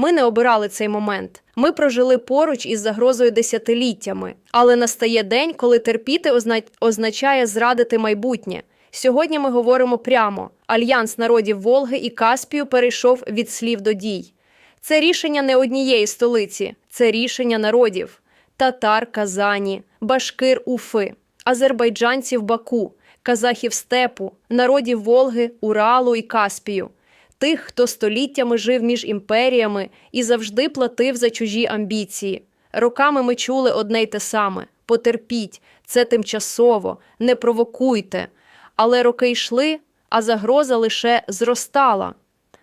Ми не обирали цей момент. Ми прожили поруч із загрозою десятиліттями, але настає день, коли терпіти означає зрадити майбутнє. Сьогодні ми говоримо прямо: альянс народів Волги і Каспію перейшов від слів до дій. Це рішення не однієї столиці, це рішення народів: татар Казані, Башкир Уфи, азербайджанців Баку, казахів степу, народів Волги, Уралу і Каспію, тих, хто століттями жив між імперіями і завжди платив за чужі амбіції. Роками ми чули одне й те саме: потерпіть, це тимчасово, не провокуйте. Але роки йшли, а загроза лише зростала.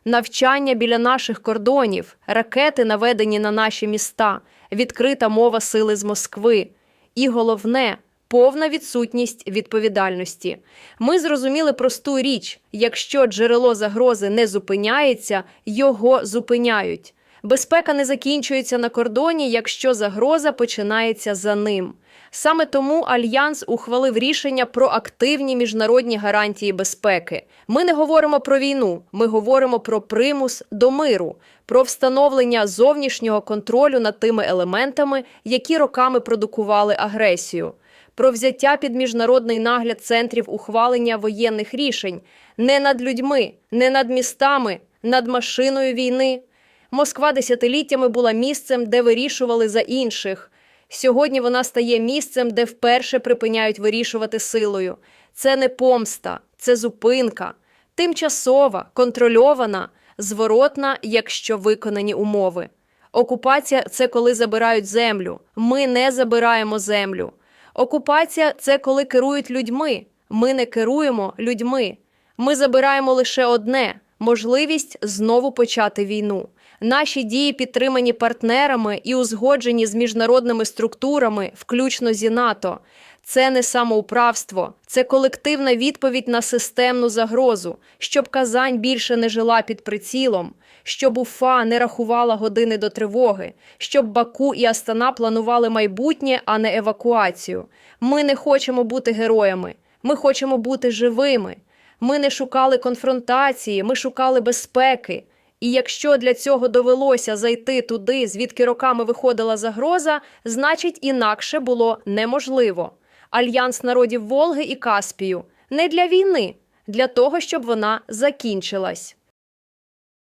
Навчання біля наших кордонів, ракети, наведені на наші міста, відкрита мова сили з Москви. І головне повна відсутність відповідальності. Ми зрозуміли просту річ: якщо джерело загрози не зупиняється, його зупиняють. Безпека не закінчується на кордоні, якщо загроза починається за ним. Саме тому альянс ухвалив рішення про активні міжнародні гарантії безпеки. Ми не говоримо про війну, ми говоримо про примус до миру, про встановлення зовнішнього контролю над тими елементами, які роками продукували агресію, про взяття під міжнародний нагляд центрів ухвалення воєнних рішень не над людьми, не над містами, над машиною війни. Москва десятиліттями була місцем, де вирішували за інших. Сьогодні вона стає місцем, де вперше припиняють вирішувати силою. Це не помста, це зупинка, тимчасова, контрольована, зворотна, якщо виконані умови. Окупація це коли забирають землю. Ми не забираємо землю. Окупація це коли керують людьми. Ми не керуємо людьми. Ми забираємо лише одне можливість знову почати війну. Наші дії підтримані партнерами і узгоджені з міжнародними структурами, включно зі НАТО. Це не самоуправство, це колективна відповідь на системну загрозу, щоб Казань більше не жила під прицілом, щоб Уфа не рахувала години до тривоги, щоб Баку і Астана планували майбутнє, а не евакуацію. Ми не хочемо бути героями, ми хочемо бути живими. Ми не шукали конфронтації, ми шукали безпеки. І якщо для цього довелося зайти туди, звідки роками виходила загроза, значить інакше було неможливо. Альянс народів Волги і Каспію не для війни, для того, щоб вона закінчилась.